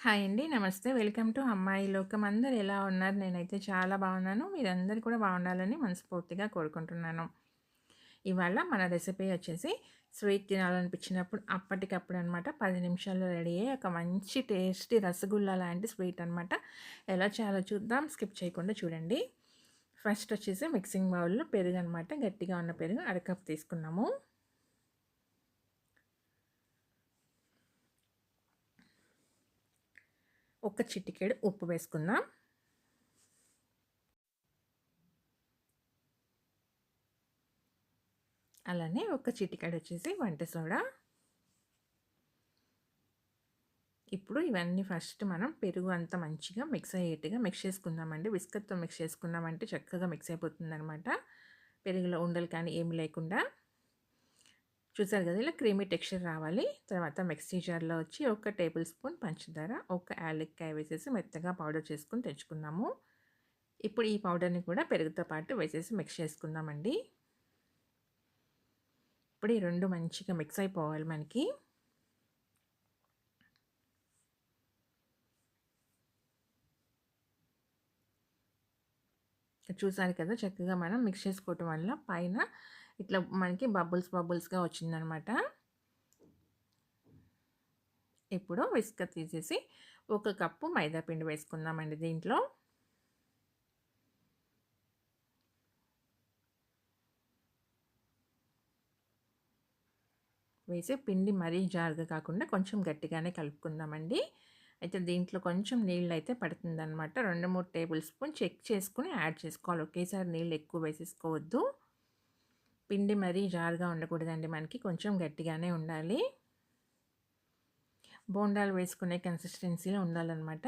Hi అండి. నమస్తే. Welcome to అమ్మాయి లోకం. అందరు ఎలా ఉన్నారు? నేనైతే చాలా బాగున్నాను. మీరందరూ కూడా బాగుండాలని మనస్ఫూర్తిగా కోరుకుంటున్నాను. ఇవాళ మన రెసిపీ వచ్చేసి స్వీట్ తినాలనిపించినప్పుడు అప్పటికప్పుడు అనమాట పది నిమిషాల్లో రెడీ అయ్యే ఒక మంచి టేస్టీ రసగుల్లా లాంటి స్వీట్ అనమాట. ఎలా చేయాలో చూద్దాం. స్కిప్ చేయకుండా చూడండి. ఫస్ట్ వచ్చేసి మిక్సింగ్ బౌల్‌లో పెరుగు అనమాట. గట్టిగా ఉన్న పెరుగు అరకప్ తీసుకున్నాము. ఒక చిటికెడు ఉప్పు వేసుకుందాం. అలానే ఒక చిటికెడు వచ్చేసి వంట సోడా. ఇప్పుడు ఇవన్నీ ఫస్ట్ మనం పెరుగు అంతా మంచిగా మిక్స్ అయ్యేట్టుగా మిక్స్ చేసుకుందామండి. బిస్కెట్తో మిక్స్ చేసుకున్నామంటే చక్కగా మిక్స్ అయిపోతుంది అనమాట పెరుగులో ఉండలు కానీ ఏమి లేకుండా. చూసారు కదా ఇలా క్రీమీ టెక్స్చర్ రావాలి. తర్వాత మిక్సీ జార్లో వచ్చి ఒక టేబుల్ స్పూన్ పంచదార ఒక యాలక్కాయ వేసేసి మెత్తగా పౌడర్ చేసుకుని తెచ్చుకుందాము. ఇప్పుడు ఈ పౌడర్ని కూడా పెరుగుతో పాటు వేసేసి మిక్స్ చేసుకుందామండి. ఇప్పుడు ఈ రెండు మంచిగా మిక్స్ అయిపోవాలి మనకి. చూసారు కదా చక్కగా మనం మిక్స్ చేసుకోవటం వల్ల పైన ఇట్లా మనకి బబుల్స్ బబుల్స్గా వచ్చిందనమాట. ఇప్పుడు విస్క తీసేసి ఒక కప్పు మైదా పిండి వేసుకుందామండి దీంట్లో. వేసి పిండి మరీ జారుగా కాకుండా కొంచెం గట్టిగానే కలుపుకుందామండి. అయితే దీంట్లో కొంచెం నీళ్ళు అయితే పడుతుందన్నమాట రెండు మూడు టేబుల్ స్పూన్ చెక్ చేసుకుని యాడ్ చేసుకోవాలి. ఒకేసారి నీళ్ళు ఎక్కువ వేసేసుకోవద్దు. పిండి మరీ జారుగా ఉండకూడదండి. మనకి కొంచెం గట్టిగానే ఉండాలి. బోండాలు వేసుకునే కన్సిస్టెన్సీలో ఉండాలన్నమాట.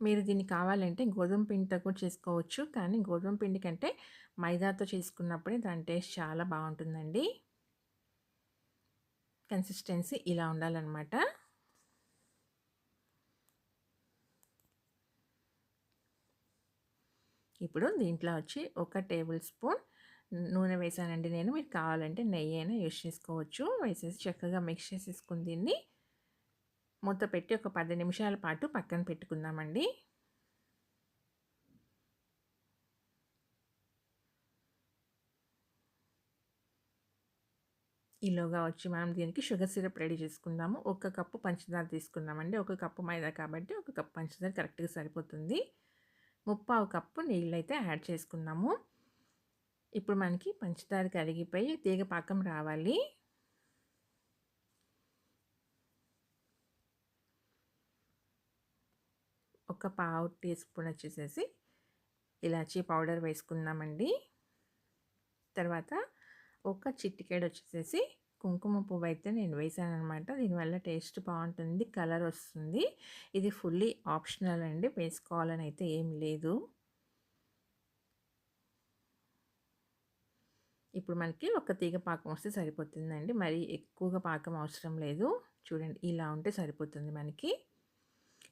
మీరు దీన్ని కావాలంటే గోధుమ పిండితో కూడా చేసుకోవచ్చు. కానీ గోధుమ పిండి కంటే మైదాతో చేసుకున్నప్పుడే దాని టేస్ట్ చాలా బాగుంటుందండి. కన్సిస్టెన్సీ ఇలా ఉండాలన్నమాట. ఇప్పుడు దీంట్లో వచ్చి ఒక టేబుల్ స్పూన్ నూనె వేసానండి నేను. మీరు కావాలంటే నెయ్యి అయినా యూస్ చేసుకోవచ్చు. వేసేసి చక్కగా మిక్స్ చేసేసుకుని దీన్ని మూత పెట్టి ఒక పది నిమిషాల పాటు పక్కన పెట్టుకుందామండి. ఈలోగా వచ్చి మనం దీనికి షుగర్ సిరప్ రెడీ చేసుకుందాము. ఒక కప్పు పంచదార తీసుకుందామండి. ఒక కప్పు మైదా కాబట్టి ఒక కప్పు పంచదార కరెక్ట్గా సరిపోతుంది. ముప్పావు కప్పు నీళ్ళైతే యాడ్ చేసుకున్నాము. ఇప్పుడు మనకి పంచదార కరిగిపోయి తీగ పాకం రావాలి. ఒక పావు టీ స్పూన్ వచ్చేసేసి ఇలాచీ పౌడర్ వేసుకున్నామండి తర్వాత ఒక చిట్టికేడు వచ్చేసేసి కుంకుమ పువ్వు అయితే నేను వేసాను అనమాట దీనివల్ల టేస్ట్ బాగుంటుంది కలర్ వస్తుంది. ఇది ఫుల్లీ ఆప్షనల్ అండి వేసుకోవాలని అయితే ఏం లేదు. ఇప్పుడు మనకి ఒక తీగ పాకం వస్తే సరిపోతుందండి. మరి ఎక్కువగా పాకం అవసరం లేదు. చూడండి ఇలా ఉంటే సరిపోతుంది మనకి.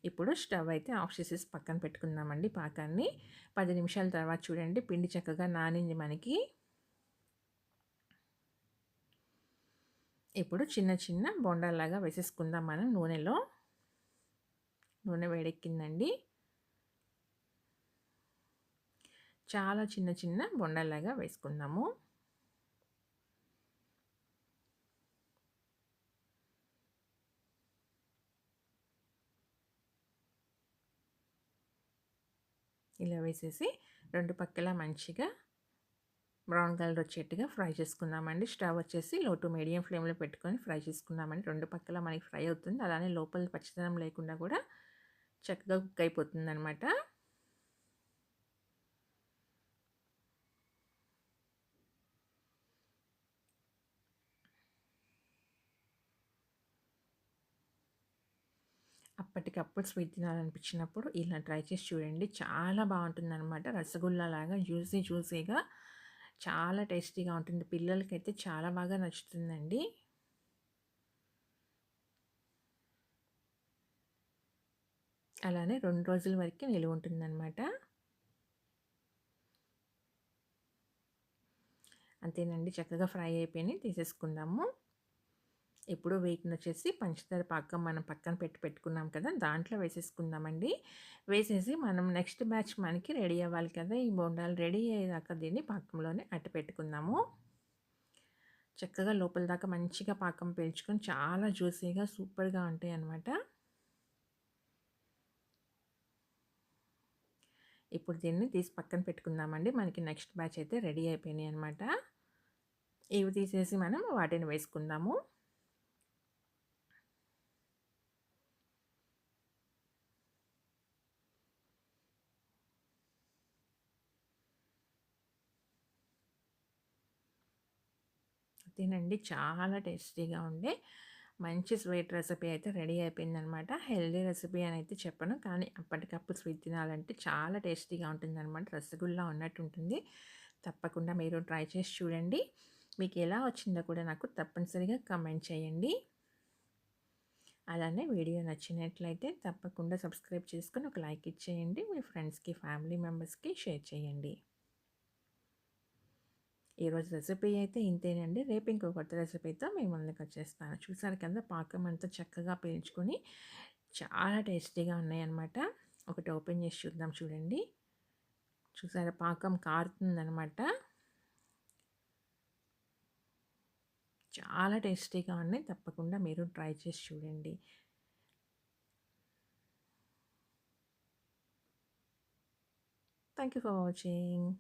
ఇప్పుడు స్టవ్ అయితే ఆఫ్ చేసేసి పక్కన పెట్టుకుందామండి పాకాన్ని. పది నిమిషాల తర్వాత చూడండి పిండి చక్కగా నానింది మనకి. ఇప్పుడు చిన్న చిన్న బొండాలాగా వేసేసుకుందాం మనం నూనెలో. నూనె వేడెక్కిందండి. చాలా చిన్న చిన్న బొండాలాగా వేసుకుందాము. ఇలా వేసేసి రెండు పక్కల మంచిగా బ్రౌన్ కలర్ వచ్చేట్టుగా ఫ్రై చేసుకుందామండి. స్టవ్ వచ్చేసి లో టు మీడియం ఫ్లేమ్లో పెట్టుకొని ఫ్రై చేసుకుందామండి. రెండు పక్కల మనకి ఫ్రై అవుతుంది. అలానే లోపల పచ్చిదనం లేకుండా కూడా చక్కగా కుక్ అయిపోతుంది అనమాట అప్పటికప్పుడు స్వీట్ తినాలనిపించినప్పుడు ఇలా ట్రై చేసి చూడండి. చాలా బాగుంటుంది అనమాట రసగుల్లా లాగా జ్యూసీ జ్యూసీగా చాలా టేస్టీగా ఉంటుంది. పిల్లలకైతే చాలా బాగా నచ్చుతుందండి. అలానే రెండు రోజుల వరకు నిలువ ఉంటుందన్నమాట. అంతేనండి. చక్కగా ఫ్రై అయిపోయినాయి. తీసేసుకుందాము. ఇప్పుడు వీటిని వచ్చేసి పంచదార పాకం మనం పక్కన పెట్టి పెట్టుకున్నాం కదా దాంట్లో వేసేసుకుందామండి. వేసేసి మనం నెక్స్ట్ బ్యాచ్ మనకి రెడీ అవ్వాలి కదా ఈ బోండాలు రెడీ అయ్యేదాకా దీన్ని పాకంలోనే అట్టు పెట్టుకుందాము. చక్కగా లోపల దాకా మంచిగా పాకం పీల్చుకొని చాలా జ్యూసీగా సూపర్గా ఉంటాయి అన్నమాట. ఇప్పుడు దీన్ని తీసి పక్కన పెట్టుకుందామండి. మనకి నెక్స్ట్ బ్యాచ్ అయితే రెడీ అయిపోయినాయి అనమాట ఇవి తీసేసి మనం వాటిని వేసుకుందాము. తినండి. చాలా టేస్టీగా ఉండే. మంచి స్వీట్ రెసిపీ అయితే రెడీ అయిపోయిందనమాట. హెల్దీ రెసిపీ అని అయితే చెప్పను. కానీ అప్పటికప్పుడు స్వీట్ తినాలంటే చాలా టేస్టీగా ఉంటుందన్నమాట రసగుల్లా ఉన్నట్టు ఉంటుంది. తప్పకుండా మీరు ట్రై చేసి చూడండి. మీకు ఎలా వచ్చిందో కూడా నాకు తప్పనిసరిగా కమెంట్ చేయండి. అలానే వీడియో నచ్చినట్లయితే తప్పకుండా సబ్స్క్రైబ్ చేసుకొని ఒక లైక్ ఇచ్చేయండి. మీ ఫ్రెండ్స్కి ఫ్యామిలీ మెంబర్స్కి షేర్ చేయండి. ఈరోజు రెసిపీ అయితే ఇంతేనండి. రేపు ఇంకో కొత్త రెసిపీతో మేము ముందుకు వచ్చేస్తాను. చూసారు కదా పాకం అంతా చక్కగా పీల్చుకొని చాలా టేస్టీగా ఉన్నాయన్నమాట. ఒకటి ఓపెన్ చేసి చూద్దాం చూడండి. చూసారా పాకం కారుతుందనమాట చాలా టేస్టీగా ఉన్నాయి. తప్పకుండా మీరు ట్రై చేసి చూడండి. Thank you for watching.